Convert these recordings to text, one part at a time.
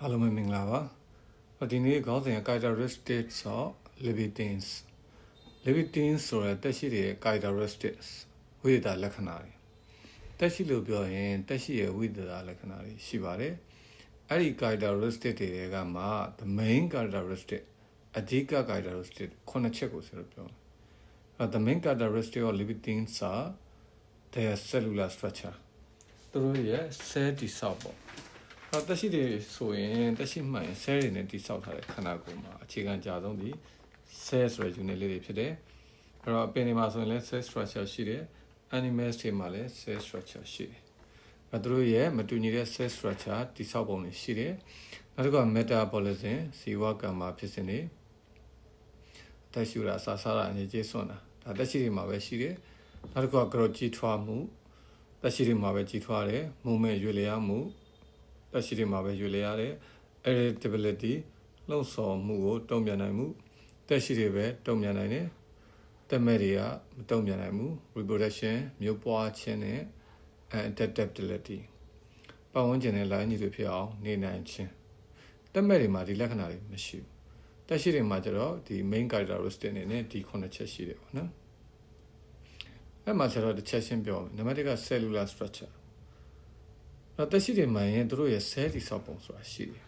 အားလုံးပဲမင်္ဂလာပါဒီနေ့ခေါင်းစဉ် characteristics of living things living things ဆိုတဲ့တက်ရှိတဲ့ characteristics ဝိသလက္ခဏာတွေတက်ရှိလို့ပြောရင်တက်ရှိရဲ့ဝိသလက္ခဏာတွေရှိပါတယ်အဲ့ဒီ characteristic တွေကမှ the main characteristic အဓိက characteristic ခုနှစ်ချက်ကိုဆိုတော့ပြောတယ် the main characteristic of living things are their cellular structure သူတို့ရဲ့ cell တည်ဆောက်ပေါ့။ တက်ရှိတွေဆိုရင်တက်ရှိမှန်ဆဲတွေနဲ့တိဆောက်ထားတဲ့ခန္ဓာကိုယ်မှာအခြေခံကြဆုံးဒီ cell ဆိုတဲ့ unit လေးတွေဖြစ်တယ်။အဲ့တော့အပင်တွေမှာဆိုရင်လည်း cell structure ရှိတယ်။ animals တွေမှာလည်း cell structure ရှိတယ်။အဲသူတို့ရဲ့မတူညီတဲ့ cell structure တိဆောက်ပုံတွေရှိတယ်။နောက်တစ်ခုက metabolism ဇီဝကမ္မဖြစ်စဉ်တွေတက်ရှိတာအစာစားတာအနေကျေးစွန့်တာဒါတက်ရှိတွေမှာပဲရှိတယ်။နောက်တစ်ခုက growth ကြီးထွားမှုတက်ရှိတွေမှာပဲကြီးထွားတယ်။ movement ရွေ့လျားမှု တက်ရှိတွေမှာပဲယူလေရတယ် irritability လှုပ်ဆော်မှုကိုတုံ့ပြန်နိုင်မှုတက်ရှိတွေပဲတုံ့ပြန်နိုင်တယ်တက်မဲ့တွေကမတုံ့ပြန်နိုင်ဘူး reproduction မျိုးပွားခြင်းနဲ့ adaptability ပတ်ဝန်းကျင်နဲ့ line ကြီးတွေဖြစ်အောင်နေနိုင်ခြင်းတက်မဲ့တွေမှာဒီလက္ခဏာတွေမရှိဘူးတက်ရှိတွေမှာကျတော့ဒီ main characteristic အနေနဲ့ဒီခုနှစ်ချက်ရှိတယ်ပေါ့နော်အဲ့မှာကျတော့တစ်ချက်ရှင်းပြောမယ်နံပါတ်1က cellular structure တော့တက်ရှိတွေမှရင်တို့ရဲ့ cell တိဆောက်ပုံဆိုတာရှိတယ်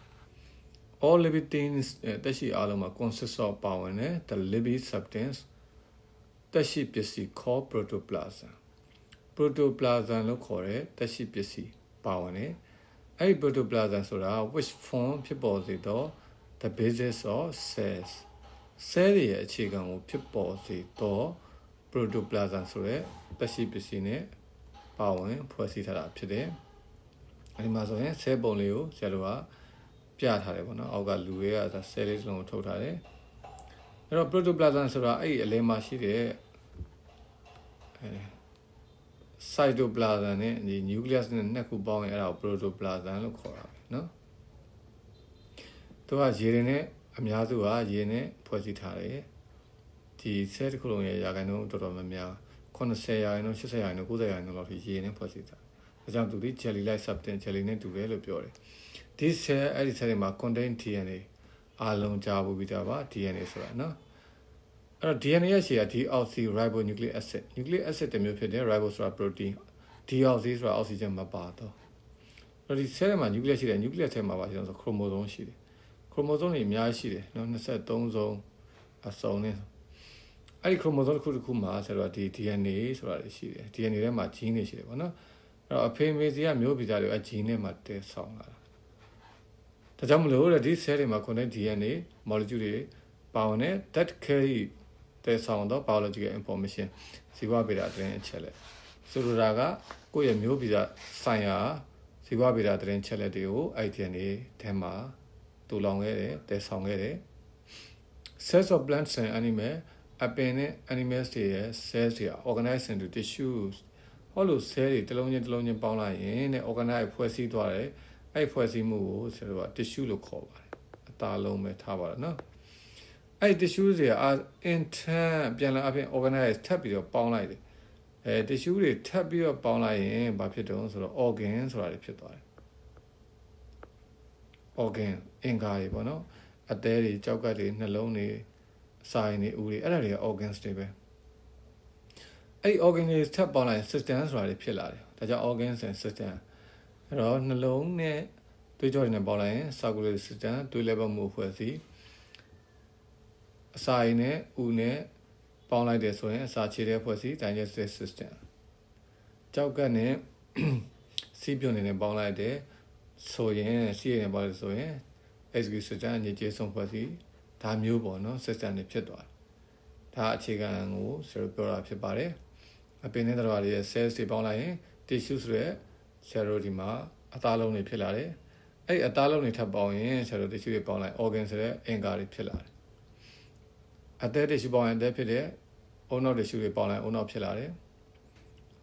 all living things တက်ရှိအားလုံးမှာ consist of ပါဝင်တယ် the living substance တက်ရှိပစ္စည်း called protoplasm protoplasm လို့ခေါ်တဲ့တက်ရှိပစ္စည်းပါဝင်တယ်အဲ့ဒီ protoplasm ဆိုတာ which form ဖြစ်ပေါ်စေသော the basis of cells cell ရဲ့အခြေခံကိုဖြစ်ပေါ်စေသော protoplasm ဆိုတဲ့တက်ရှိပစ္စည်းနဲ့ပါဝင်ဖွဲ့စည်းထားတာဖြစ်တယ်အဲ ဒီမှာဆိုရင်ဆဲပုံလေးကိုဆရာတို့ကပြထားတယ်ပေါ့နော်အောက်ကလူရဲကဆဲလေးစုံကိုထုတ်ထားတယ်အဲ့တော့ protoplasm ဆိုတာအဲ့ဒီအလဲမှာရှိတဲ့အဲ cytoplasm နဲ့ဒီ nucleus နဲ့နှစ်ခုပေါင်းရင်အဲ့ဒါကို protoplasm လို့ခေါ်တာပဲနော်သူကရေတွေနဲ့အများစုကရေနဲ့ဖွဲ့စည်းထားတယ်ဒီဆဲတစ်ခုလုံးရဲ့ရာခိုင်နှုန်းတော်တော်များများ80ရာခိုင်နှုန်း80ရာခိုင်နှုန်း90ရာခိုင်နှုန်းလောက်ထိရေနဲ့ဖွဲ့စည်းထား ဒါကြောင့်သူဒီ jelly like substance jelly နဲ့တူတယ်လို့ပြောတယ်ဒီ cell အဲ့ဒီ cell တွေမှာ contain DNA အားလုံးကြားဖို့ပြီးတာပါ DNA ဆိုတာနော်အဲ့တော့ DNA ရဲ့ရှေ့က deoxyribonucleic acid nucleic acid တမျိုးဖြစ်တယ် ribo ဆိုတာ protein deoxy ဆိုတာ oxygen မပါတော့အဲ့ဒီ cell မှာ nucleus ရှိတယ် nucleus ထဲမှာပါရှိတယ်ဆို chromosome ရှိတယ် chromosome တွေအများကြီးရှိတယ်နော်23စုံအစုံနဲ့အဲ့ဒီ chromosome တစ်ခုတစ်ခုမှာဆိုတော့ဒီ DNA ဆိုတာရှိတယ် DNA ထဲမှာ gene တွေရှိတယ်ပေါ့နော် အဲ့တော့အဖေမေစီကမျိုးဗီဇတွေအဂျီနဲ့မှတည်ဆောင်လာတာဒါကြောင့်မလို့တဲ့ဒီ cell တွေမှာ contain DNA molecule တွေပါဝင်တဲ့ that carry တည်ဆောင်သော biological information ဇီဝဗေဒသတင်းအချက်လက်ဆိုလိုတာကကိုယ့်ရဲ့မျိုးဗီဇဆိုင်ရာဇီဝဗေဒသတင်းချက်လက်တွေကို IDN တွေထဲမှာတူလောင်ခဲ့တယ်တည်ဆောင်ခဲ့တယ် cells of plants and animal အပင်နဲ့ animals တွေရဲ့ cells တွေ organize into tissues ဟောလို့ cell တွေတစ်လုံးချင်းတစ်လုံးချင်းပေါင်းလိုက်ရင်တဲ့ organize ဖွဲ့စည်းသွားတယ်အဲ့ဖွဲ့စည်းမှုကိုဆိုတော့ tissue လို့ခေါ်ပါတယ်အသားလုံးပဲထားပါတော့နော်အဲ့ tissue တွေအာ intent ပြန်လာအပြင် organize ထပ်ပြီးတော့ပေါင်းလိုက်တယ်အဲ tissue တွေထပ်ပြီးတော့ပေါင်းလိုက်ရင်ဘာဖြစ်တုံးဆိုတော့ organ ဆိုတာတွေဖြစ်သွားတယ် organ အင်္ဂါတွေပေါ့နော်အသေးတွေကြောက်ကတ်တွေနှလုံးတွေစာရင်တွေဦးတွေအဲ့ဒါတွေက organs တွေပဲ အဲ့ဒီ organ တွေထပ်ပေါင်းလိုက် system ဆိုတာတွေဖြစ်လာတယ်ဒါကြောင့် organs and system အဲ့တော့နှလုံးနဲ့သွေးကြောတွေနဲ့ပေါင်းလိုက်ရင် circulatory system သွေး level မှုဖွဲ့စည်းအစာရည်နဲ့ဦးနဲ့ပေါင်းလိုက်တယ်ဆိုရင်အစာခြေတဲ့ဖွဲ့စည်း digestive system ကြောက်ကတ်နဲ့စီးပြုံနေနဲ့ပေါင်းလိုက်တယ်ဆိုရင်စီးရနေပေါင်းလို့ဆိုရင် executive system ညကျေဆုံးဖွဲ့စည်းဒါမျိုးပေါ့နော် system တွေဖြစ်သွားတယ်ဒါအခြေခံကိုဆရာပြောတာဖြစ်ပါတယ် အပင်နဲ့တော်တွေရဲ့ cells တွေပေါင်းလိုက်ရင် tissue ဆိုတဲ့ cell ဒီမှာအသားလုံးတွေဖြစ်လာတယ်အဲ့အသားလုံးတွေထပ်ပေါင်းရင် cell tissue တွေပေါင်းလိုက် organ ဆိုတဲ့အင်္ဂါတွေဖြစ်လာတယ်အသက် tissue ပေါင်းရင်အသက်ဖြစ်တယ်အုံနောက် tissue တွေပေါင်းလိုက်အုံနောက်ဖြစ်လာတယ်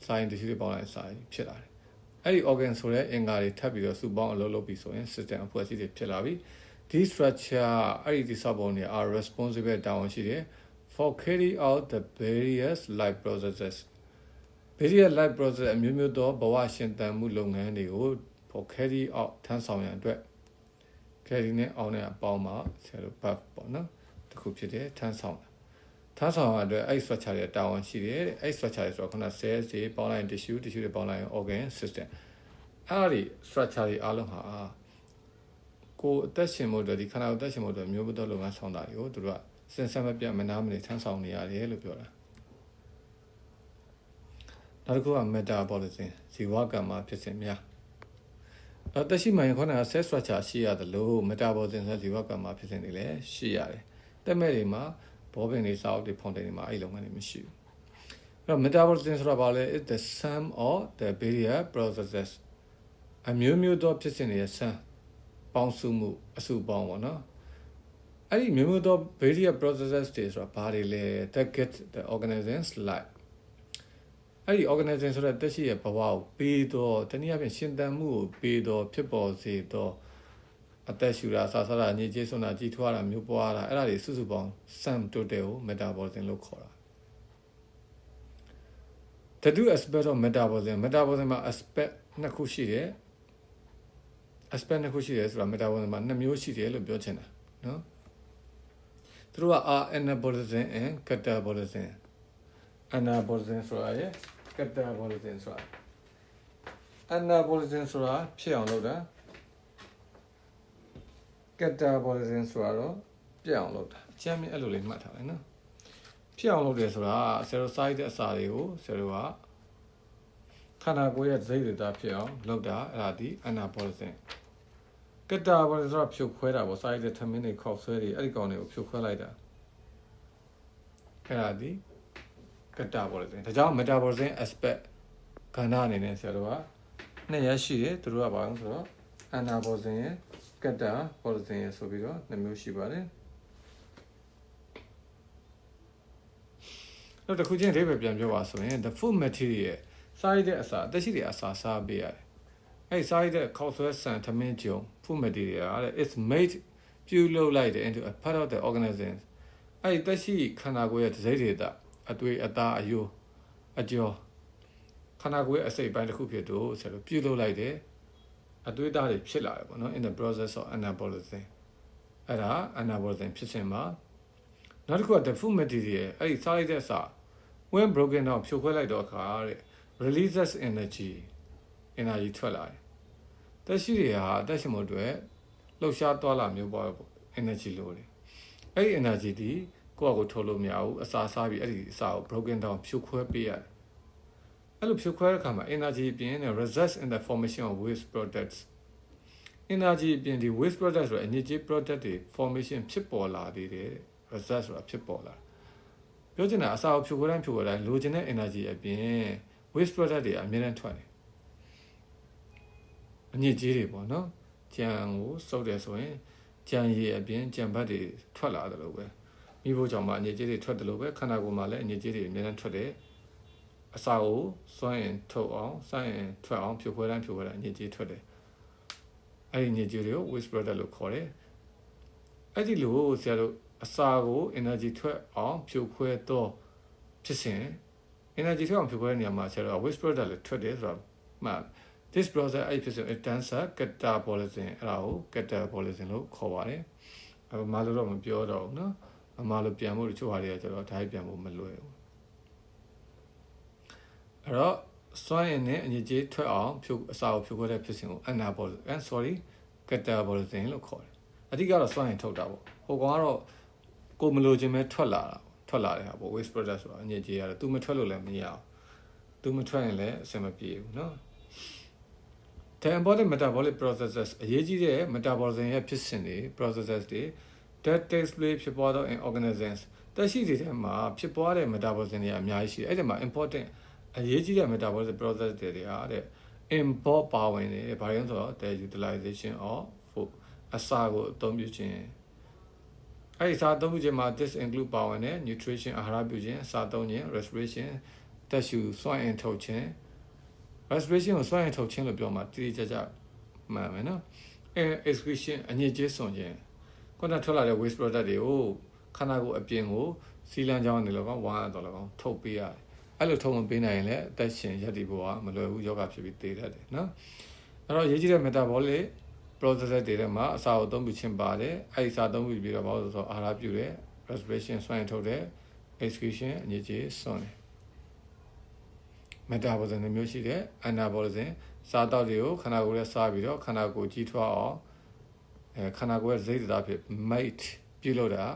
စာရင် tissue တွေပေါင်းလိုက်စာရင်ဖြစ်လာတယ်အဲ့ဒီ organ ဆိုတဲ့အင်္ဂါတွေထပ်ပြီးတော့စုပေါင်းအလုပ်လုပ်ပြီးဆိုရင် system အဖွဲ့အစည်းတွေဖြစ်လာပြီဒီ structure အဲ့ဒီဒီဆောက်ပုံတွေ are responsible တာဝန်ရှိတယ် for carry out the various life processes various life process အမျိုးမျိုးသောဘဝရှင်သန်မှုလုပ်ငန်းတွေကို for carry out ထမ်းဆောင်ရန်အတွက် carry နဲ့ on နဲ့အပေါင်းမှာဆရာတို့ buff ပေါ့နော်တခုဖြစ်တယ်ထမ်းဆောင်ထမ်းဆောင်ရတဲ့အဲ့ structure တွေတာဝန်ရှိတယ်အဲ့ structure တွေဆိုတော့ခုန cells တွေပေါင်းလိုက် tissue tissue တွေပေါင်းလိုက် organ system အဲ့ဒီ structure တွေအားလုံးဟာကိုအသက်ရှင်မှုတွေဒီခန္ဓာကိုအသက်ရှင်မှုတွေမျိုးမတော်လုပ်ငန်းဆောင်တာတွေကိုတို့ကစင်စမပြတ်မနာမနေထမ်းဆောင်နေရတယ်လို့ပြောတာ နောက်တစ်ခုက metabolism ဇီဝကမ္မဖြစ်စဉ်များအသက်ရှိမှရင်ခေါင်းက cell structure ရှိရတယ်လို့ metabolism ဆိုဇီဝကမ္မဖြစ်စဉ်တွေလည်းရှိရတယ်တက်မဲ့တွေမှာဘောပင်တွေစာအုပ်တွေဖုန်တိန်တွေမှာအဲ့ဒီလုပ်ငန်းတွေမရှိဘူးအဲ့တော့ metabolism ဆိုတာဘာလဲ is the sum of the various processes အမျိုးမျိုးသောဖြစ်စဉ်တွေရဲ့ sum ပေါင်းစုမှုအစုပေါင်းပေါ့နော်အဲ့ဒီမျိုးမျိုးသော various processes တွေဆိုတာဘာတွေလဲ that get the organisms life အဲ့ဒီ organism ဆိုတဲ့တက်ရှိရဲ့ဘဝကိုပေးတော့တနည်းအားဖြင့်ရှင်သန်မှုကိုပေးတော့ဖြစ်ပေါ်စေတော့အသက်ရှူတာဆာဆာတာညစ်ကြေးစွန်းတာကြီးထွားတာမျိုးပွားတာအဲ့ဒါတွေစုစုပေါင်း sum total ကို metabolism လို့ခေါ်တာတတူ aspect of metabolism metabolism မှာ aspect နှစ်ခုရှိတယ် aspect နှစ်ခုရှိတယ်ဆိုတာ metabolism မှာနှစ်မျိုးရှိတယ်လို့ပြောချင်တာနော်သူတို့က anabolism and catabolism anabolism ဆိုတာရယ် catabolism ဆိုတာ anabolism ဆိုတာဖြစ်အောင်လုပ်တာ catabolism ဆိုတာတော့ပြက်အောင်လုပ်တာအချမ်းမြအဲ့လိုလေးမှတ်ထားလိုက်နော်ဖြစ်အောင်လုပ်တယ်ဆိုတာဆယ်ရိုစိုက်တဲ့အစာတွေကိုဆယ်ရိုကခန္ဓာကိုယ်ရဲ့ဇိတ်တွေတာဖြစ်အောင်လုပ်တာအဲ့ဒါဒီ anabolism ကတာဘာလို့ဆိုတော့ဖြုတ်ခွဲတာပေါ့စိုက်တဲ့ထမင်းတွေခောက်ဆွဲတွေအဲ့ဒီကောင်တွေကိုဖြုတ်ခွဲလိုက်တာအဲ့ဒါဒီ ကတာဘောလို့ဒါကြောင့် metabolism aspect ခန္ဓာအနေနဲ့ဆရာတို့ကနှစ်ရရှိတယ်သူတို့ကဘာလို့ဆိုတော့ anabolism ရဲ့ကတာ bolism ရဲ့ဆိုပြီးတော့နှစ်မျိုးရှိပါတယ်တော့တခုချင်းလေးပဲပြန်ပြောပါဆိုရင် the food material စားရတဲ့အစာအသက်ရှိတဲ့အစာစားပေးရတယ်အဲ့စားရတဲ့ခောက်ဆွဲဆန်ထမင်းကြုံ food material အဲ့ is made ပြုလုပ်လိုက်တယ် into a part of the organism အဲ့သက်ရှိခန္ဓာကိုယ်ရဲ့ဒစိမ့်တွေတာ အသွေးအသားအယိုးအကျော်ခန္ဓာကိုယ်ရဲ့အစိတ်ပိုင်းတစ်ခုဖြစ်တော့ဆိုတော့ပြုလုပ်လိုက်တယ်အသွေးသားတွေဖြစ်လာတယ်ပေါ့နော် in the process of anabolism အဲ့ဒါ anabolism ဖြစ်စဉ်မှာနောက်တစ်ခုက the food material အဲ့ဒီစားလိုက်တဲ့အစာ when broken down ဖြိုခွဲလိုက်တော့အခါတဲ့ releases energy energy ထွက်လာတယ်တက်ရှိတွေဟာတက်ရှိမှုတွေလှုပ်ရှားသွားလာမျိုးပေါ့ energy လို့တယ်အဲ့ဒီ energy ဒီ ကိုယ့်အကိုထုတ်လို့မရဘူးအစာစားပြီးအဲ့ဒီအစာကို broken down ဖြိုခွဲပေးရတယ်အဲ့လိုဖြိုခွဲတဲ့အခါမှာ energy အပြင် results in the formation of waste products energy အပြင်ဒီ waste product ဆိုတဲ့အညစ်အကြေး product တွေ formation ဖြစ်ပေါ်လာသေးတယ် result ဆိုတာဖြစ်ပေါ်လာပြောချင်တာအစာကိုဖြိုခွဲတိုင်းဖြိုခွဲတိုင်းလိုချင်တဲ့ energy အပြင် waste product တွေအများနဲ့ထွက်တယ်အညစ်အကြေးတွေပေါ့နော်ကြံကိုစုပ်တယ်ဆိုရင်ကြံရည်အပြင်ကြံဘတ်တွေထွက်လာတယ်လို့ပဲ မိဖို့ကြောင့်မှအညစ်အကြေးတွေထွက်တယ်လို့ပဲခန္ဓာကိုယ်မှာလည်းအညစ်အကြေးတွေအများနဲ့ထွက်တယ်အစာကိုစွန့်ရင်ထုတ်အောင်စွန့်ရင်ထွက်အောင်ဖြိုခွဲတိုင်းဖြိုခွဲတိုင်းအညစ်အကြေးထွက်တယ်အဲ့ဒီညစ်ကြေးတွေကို waste product လို့ခေါ်တယ်အဲ့ဒီလိုဆရာတို့အစာကို energy ထွက်အောင်ဖြိုခွဲတော့ဖြစ်စဉ် energy ထွက်အောင်ဖြိုခွဲတဲ့နေရာမှာဆရာတို့ waste product လည်းထွက်တယ်ဆိုတော့မှ this process အဲ့ဖြစ်စဉ် dancer catabolism အဲ့ဒါကို catabolism လို့ခေါ်ပါတယ်အဲ့မလို့တော့မပြောတော့ဘူးเนาะ အမလို့ပြန်ဖို့တချို့ဟာတွေကကျတော့ဒါပြန်ဖို့မလွယ်ဘူးအဲ့တော့စွမ်းရည်နဲ့အညစ်အကြေးထွက်အောင်ဖြိုအစာကိုဖြိုခွဲတဲ့ဖြစ်စဉ်ကို anabolism and sorry catabolism လို့ခေါ်တယ်အဓိကတော့စွမ်းရည်ထုတ်တာပေါ့ဟိုကောင်ကတော့ကိုမလိုချင်ပဲထွက်လာတာထွက်လာတဲ့ဟာပေါ့ waste product ဆိုတာအညစ်အကြေးရတယ်သူမထွက်လို့လည်းမရအောင်သူမထွက်ရင်လည်းအဆင်မပြေဘူးเนาะ the important metabolic processes အရေးကြီးတဲ့ metabolism ရဲ့ဖြစ်စဉ်တွေ processes တွေ that takes place ဖြစ်ပေါ်တော့ in organisms တက်ရှိတဲ့မှာဖြစ်ပေါ်တဲ့ metabolism တွေအများကြီးရှိတယ်အဲ့ဒီမှာ important အရေးကြီးတဲ့ metabolic process တွေတွေဟာတဲ့ import ပါဝင်နေတယ်ဘာလို့လဲဆိုတော့ the utilization of food အစာကိုအသုံးပြုခြင်းအဲ့ဒီစာအသုံးပြုခြင်းမှာ this include ပါဝင်တဲ့ nutrition အာဟာရပြုခြင်းစာသုံးခြင်း respiration တက်ရှူစွမ်းအင်ထုတ်ခြင်း respiration ကိုစွမ်းအင်ထုတ်ခြင်းလို့ပြောမှာတိတိကျကျမှန်မယ်နော် air excretion အညစ်အကြေးစွန့်ခြင်း ခုနထွက်လာတဲ့ waste product တွေကိုခန္ဓာကိုယ်အပြင်ကိုစီလန်းကြောင်းနေလောကဝါးတော့လောကထုတ်ပေးရတယ်အဲ့လိုထုတ်မပေးနိုင်ရင်လည်းအသက်ရှင်ရည်တည်ဖို့ကမလွယ်ဘူးယောဂဖြစ်ပြီးသေတတ်တယ်နော်အဲ့တော့ရေးကြည့်တဲ့ metabolic process တွေထဲမှာအစာကိုအသုံးပြုခြင်းပါတယ်အဲ့ဒီအစာအသုံးပြုပြီးတော့ဘာလို့ဆိုတော့အာဟာရပြုတယ် respiration စွမ်းရင်ထုတ်တယ် excretion အညစ်အကြေးစွန့်တယ် metabolism မျိုးရှိတယ် anabolism စားတောက်တွေကိုခန္ဓာကိုယ်ရဲ့စားပြီးတော့ခန္ဓာကိုယ်ကြီးထွားအောင် အဲခန္ဓာကိုယ်ရဲ့စိတ်ဓာတ်ဖြစ် mate ပြုလုပ်တာ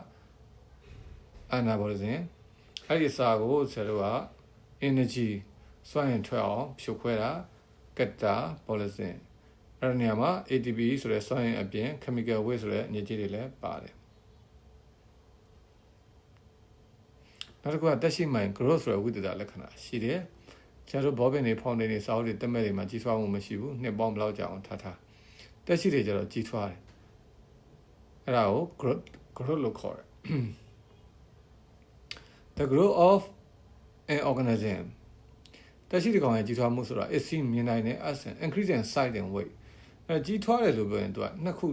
anabolism အဲ့ဒီစားကိုဆရာတို့က energy စွမ်းရင်ထွက်အောင်ဖြိုခွဲတာ catabolism အဲ့ဒီနေရာမှာ ATP ဆိုတဲ့စွမ်းရင်အပြင် chemical weight ဆိုတဲ့အညစ်အကြေးတွေလည်းပါတယ်နောက်တစ်ခုကတက်ရှိမှန် growth ဆိုတဲ့ဝိသေသလက္ခဏာရှိတယ်ကျွန်တော်တို့ဘောပင်တွေဖောင်တွေတွေစောင်းတွေတက်မဲ့တွေမှာကြီးထွားမှုမရှိဘူးနှစ်ပေါင်းဘယ်လောက်ကြာအောင်ထားထားတက်ရှိတွေကျတော့ကြီးထွားတယ် အဲ့ဒါကို growth growth လို့ခေါ်တယ် the growth of an organism တက်ရှိတဲ့ကောင်ရဲ့ကြီးထွားမှုဆိုတာ is seen မြင်နိုင်တဲ့ as an increase in size and weight အဲကြီးထွားတယ်လို့ပြောရင်သူကနှစ်ခု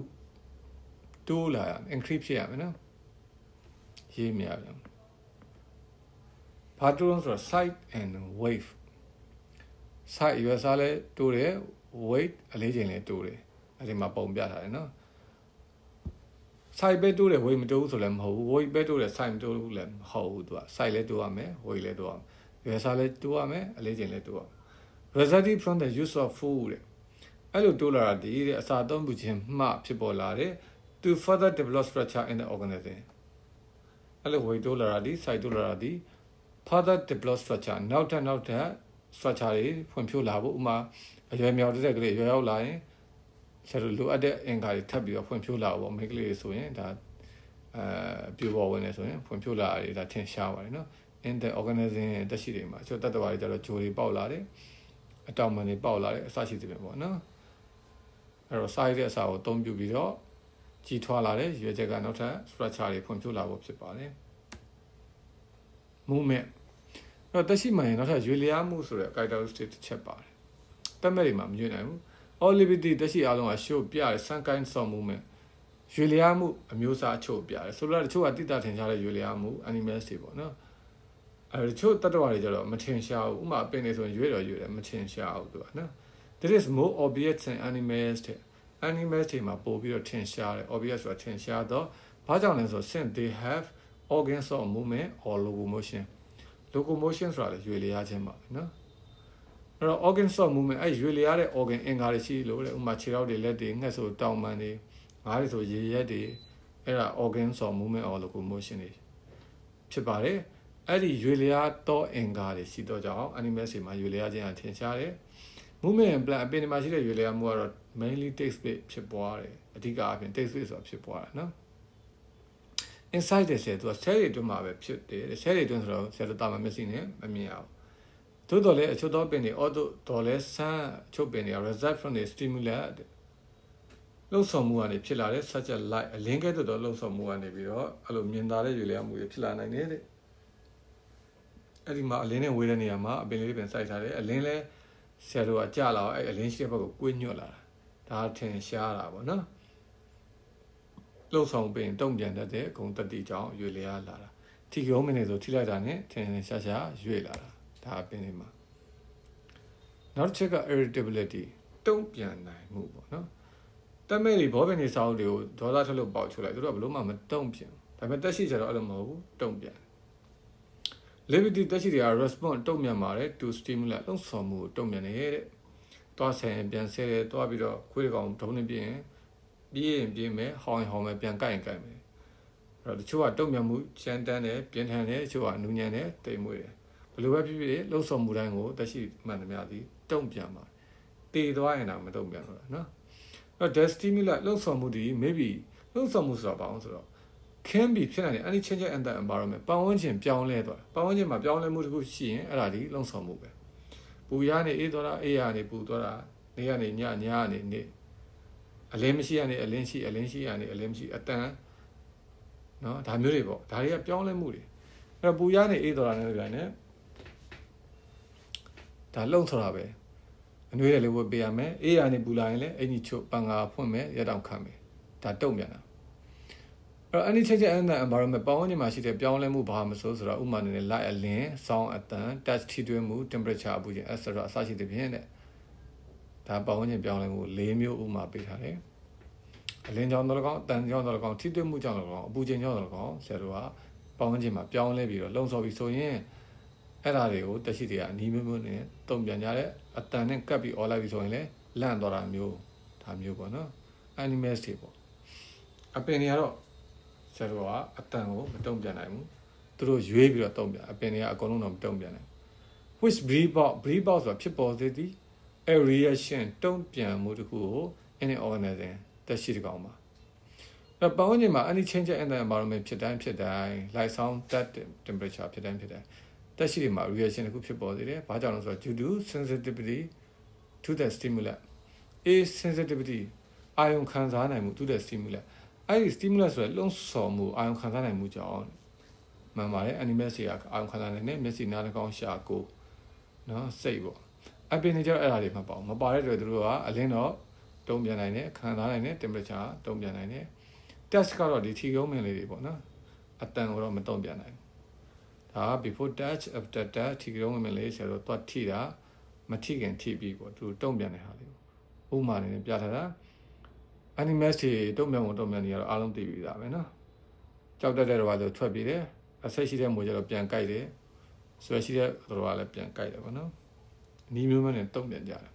တိုးလာရမယ် increase ဖြစ်ရမယ်နော်ရေးမြရပြန်ဘာတိုးလို့ဆိုတော့ size and weight size ရွယ်စားလဲတိုးတယ် weight အလေးချိန်လဲတိုးတယ်အဲဒီမှာပုံပြထားတယ်နော် size ပဲတိုးတယ် weight မတိုးဘူးဆိုလည်းမဟုတ်ဘူး weight ပဲတိုးတယ် size မတိုးဘူးလည်းမဟုတ်ဘူးသူက size လဲတိုးရမယ် weight လဲတိုးရမယ်ရွယ်စားလဲတိုးရမယ်အလေးချိန်လဲတိုးရမယ် resulting from the use of food တဲ့အဲ့လိုတိုးလာတာဒီတဲ့အစာသုံးပြုခြင်းမှဖြစ်ပေါ်လာတယ် to further develop structure in the organism အဲ့လို weight တိုးလာတာဒီ size တိုးလာတာဒီ further develop structure နောက်ထပ်နောက်ထပ် structure တွေဖွံ့ဖြိုးလာဖို့ဥမာအရွယ်မြောက်တဲ့ကလေးရွယ်ရောက်လာရင် ဆရာတို့လိုအပ်တဲ့အင်္ဂါတွေထပ်ပြီးတော့ဖွံ့ဖြိုးလာဖို့မိန်းကလေးတွေဆိုရင်ဒါအဲပြိုပေါ်ဝင်နေဆိုရင်ဖွံ့ဖြိုးလာရတာထင်ရှားပါတယ်နော် in the organism တက်ရှိတွေမှာကျတတ္တဝါတွေကျတော့ဂျိုတွေပေါက်လာတယ်အတောင်မန်တွေပေါက်လာတယ်အစရှိသဖြင့်ပေါ့နော်အဲ့တော့စားရတဲ့အစာကိုအသုံးပြုပြီးတော့ကြီးထွားလာတဲ့ရွေချက်ကနောက်ထပ် structure တွေဖွံ့ဖြိုးလာဖို့ဖြစ်ပါတယ် movement အဲ့တော့တက်ရှိမှရင်နောက်ထပ်ရွေလျားမှုဆိုတဲ့ characteristic တစ်ချက်ပါတယ်တက်မဲ့တွေမှာမရွေးနိုင်ဘူး all liberty တက်ရှိအားလုံးက show ပြတယ် some kind of movement ရွေလျားမှုအမျိုးအစားအချို့ပြတယ်ဆိုတော့တချို့ကတိတထင်ရှားတဲ့ရွေလျားမှု animals တွေပေါ့နော်အဲတချို့တတ္တဝါတွေကျတော့မထင်ရှားဘူးဥမာပင်နေဆိုရင်ရွေးတော့ရွေးတယ်မထင်ရှားဘူးသူကနော် there is more obvious in animals တဲ့ animals တွေမှာပို့ပြီးတော့ထင်ရှားတယ် obvious ဆိုတာထင်ရှားတော့ဘာကြောင့်လဲဆိုတော့ since they have organs of movement or locomotion locomotion ဆိုတာလေရွေလျားခြင်းပါနော် အဲ့တော့ organ of movement အဲ့ရွေလျားတဲ့ organ အင်္ဂါတွေရှိလို့လေဥမာခြေထောက်တွေလက်တွေငှက်ဆိုတောင်ပန်တွေငါးတွေဆိုရေရက်တွေအဲ့ဒါ organ of movement or locomotion တွေဖြစ်ပါတယ်အဲ့ဒီရွေလျားသောအင်္ဂါတွေရှိတော့ကြောင့် animals တွေမှာရွေလျားခြင်းအထင်ရှားတယ် movement and plan အပင်ဒီမှာရှိတဲ့ရွေလျားမှုကတော့ mainly text based ဖြစ်ပွားတယ်အဓိကအပြင် text based ဆိုတာဖြစ်ပွားတာနော် inside တဲ့ဆဲသူက cell တွေအတွင်းမှာပဲဖြစ်တယ် cell တွေအတွင်းဆိုတော့ cell တာမမျက်စိနဲ့မမြင်အောင် သို့တော်လည်းအချို့သောပင်တွေ auto တော်လဲဆန်းအချို့ပင်တွေက result from the stimulus လှုပ်ဆောင်မှုကနေဖြစ်လာတဲ့ such a light အလင်းကဲ့သို့သောလှုပ်ဆောင်မှုကနေပြီးတော့အဲ့လိုမြင်သာတဲ့ရွေလျားမှုတွေဖြစ်လာနိုင်တယ်တဲ့အဲ့ဒီမှာအလင်းနဲ့ဝေးတဲ့နေရာမှာအပင်လေးပင်စိုက်ထားတယ်အလင်းလဲဆယ်လိုကကြလာအောင်အဲ့အလင်းရှိတဲ့ဘက်ကိုကွေးညွတ်လာတာဒါထင်ရှားတာပေါ့နော်လှုပ်ဆောင်ပင်တုံ့ပြန်တတ်တဲ့ဂုံတတိကြောင့်ရွေလျားလာတာထီကုံးမနေဆိုထိလိုက်တာနဲ့ထင်ထင်ရှားရှားရွေလာတာ ဒါအပင်လေးမှာနောက်တစ်ချက်က irritability တုံ့ပြန်နိုင်မှုပေါ့နော်တက်မဲ့တွေဘောပင်တွေစောင်းတွေကိုဒေါသထုတ်လို့ပေါက်ချိုးလိုက်သူတို့ကဘလို့မှမတုံ့ပြန်ဒါပေမဲ့တက်ရှိကြတော့အဲ့လိုမဟုတ်ဘူးတုံ့ပြန် liberty တက်ရှိတွေက response တုံ့ပြန်ပါတယ် to stimulate လှုပ်ဆောင်မှုတုံ့ပြန်နေတဲ့သွားဆိုင်ပြန်ဆဲတယ်သွားပြီးတော့ခွေးကောင်ဒုံးနေပြင်ပြေးရင်ပြေးမယ်ဟောင်းရင်ဟောင်းမယ်ပြန်ကိုက်ရင်ကိုက်မယ်အဲ့တော့တချို့ကတုံ့ပြန်မှုချမ်းတန်းတယ်ပြင်းထန်တယ်တချို့ကနူးညံ့တယ်တိမ်မွေးတယ် ဘယ်လိုပဲဖြစ်ဖြစ်လှုပ်ဆောင်မှုတိုင်းကိုတက်ရှိမှန်သမျှသည်တုံ့ပြန်ပါတယ်တည်သွားရင်တော့မတုံ့ပြန်တော့နော်အဲ့တော့ stimulate လှုပ်ဆောင်မှုဒီ maybe လှုပ်ဆောင်မှုဆိုတာဘာအောင်ဆိုတော့ can be ဖြစ်နိုင်တယ် any change in the environment ပတ်ဝန်းကျင်ပြောင်းလဲသွားပတ်ဝန်းကျင်မှာပြောင်းလဲမှုတစ်ခုရှိရင်အဲ့ဒါဒီလှုပ်ဆောင်မှုပဲပူရနေအေးသွားတာအေးရနေပူသွားတာနေရနေညညနေနေအလင်းမရှိရနေအလင်းရှိအလင်းရှိရနေအလင်းမရှိအတန်နော်ဒါမျိုးတွေပေါ့ဒါတွေကပြောင်းလဲမှုတွေအဲ့တော့ပူရနေအေးသွားတာနဲ့ပြန်နေ ဒါလုံဆိုတာပဲအနှွေးတယ်လည်းဝတ်ပေးရမယ်အေးရနေပူလာရင်လည်းအင်ကြီးချုပ်ပန်ငါဖွင့်မယ်ရတောင်ခံမယ်ဒါတုံ့ပြန်တာအဲ့တော့ any change in the environment ပတ်ဝန်းကျင်မှာရှိတဲ့ပြောင်းလဲမှုဘာမှမဆိုဆိုတော့ဥမာအနေနဲ့ light အလင်း sound အတန် touch ထိတွေ့မှု temperature အပူချိန် etc အစရှိသဖြင့်တဲ့ဒါပတ်ဝန်းကျင်ပြောင်းလဲမှု၄မျိုးဥမာပေးထားတယ်အလင်းကြောင့်တော့၎င်းအတန်ကြောင့်တော့၎င်းထိတွေ့မှုကြောင့်တော့၎င်းအပူချိန်ကြောင့်တော့၎င်းဆရာတို့ကပေါင်းဝင်ခြင်းမှာပြောင်းလဲပြီးတော့လုံဆော်ပြီးဆိုရင် အဲ့ဒါတွေကိုတက်ရှိတွေကအနီးမျိုးမျိုးနဲ့တုံ့ပြန်ကြတဲ့အတန်နဲ့ကပ်ပြီးអော်လိုက်ပြီးဆိုရင်လည်းလန့်သွားတာမျိုးဒါမျိုးပေါ့နော် animals တွေပေါ့အပင်တွေကတော့ဆရာတို့ကအတန်ကိုမတုံ့ပြန်နိုင်ဘူးသူတို့ရွေးပြီးတော့တုံ့ပြန်အပင်တွေကအကုန်လုံးတော့မတုံ့ပြန်နိုင် which breed out breed out ဆိုတာဖြစ်ပေါ်စေသည် a reaction တုံ့ပြန်မှုတစ်ခုကို in an organism တက်ရှိတကောင်ပါအဲ့ပတ်ဝန်းကျင်မှာ any change in the environment ဖြစ်တိုင်းဖြစ်တိုင်း light sound that temperature ဖြစ်တိုင်းဖြစ်တိုင်း တက်ရှိတွေမှာ reaction တစ်ခုဖြစ်ပေါ်စေတယ်။ဘာကြောင့်လဲဆိုတော့ due to sensitivity to the stimulus a sensitivity အာယုံခံစားနိုင်မှု to the stimulus အဲ့ဒီ stimulus ဆိုရယ်လုံဆော်မှုအာယုံခံစားနိုင်မှုကြောင့်မှန်ပါတယ် animal တွေကအာယုံခံစားနိုင်တယ်မျက်စိနားနှာခေါင်းရှာကိုနော်စိတ်ပေါ့အပင်တွေကျတော့အဲ့ဒါတွေမပေါ့မပါတဲ့တွေသူတို့ကအလင်းတော့တုံ့ပြန်နိုင်တယ်ခံစားနိုင်တယ် temperature တုံ့ပြန်နိုင်တယ် test ကတော့ဒီထီကုန်းမင်းလေးတွေပေါ့နော်အတန်ကိုတော့မတုံ့ပြန်နိုင် ဒါက before touch after touch ထီကုန်းမင်းလေးဆိုတော့သွားထိတာမထိခင်ထိပြီးပေါ့သူတုံ့ပြန်တဲ့ဟာလေးဥမာနေနဲ့ပြထားတာ animals တွေတုံ့ပြန်ဖို့တုံ့ပြန်နေရတော့အားလုံးသိပြီသားပဲနော်ကြောက်တတ်တဲ့တော့ဆိုထွက်ပြေးတယ်အဆက်ရှိတဲ့မွေကျတော့ပြန်ကြိုက်တယ်ဆွဲရှိတဲ့တော့ကလည်းပြန်ကြိုက်တယ်ပေါ့နော်အနီးမျိုးမျိုးနဲ့တုံ့ပြန်ကြတယ်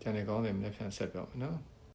ကျန်တဲ့ကောင်းတယ်မနေ့ပြန်ဆက်ပြောမယ်နော်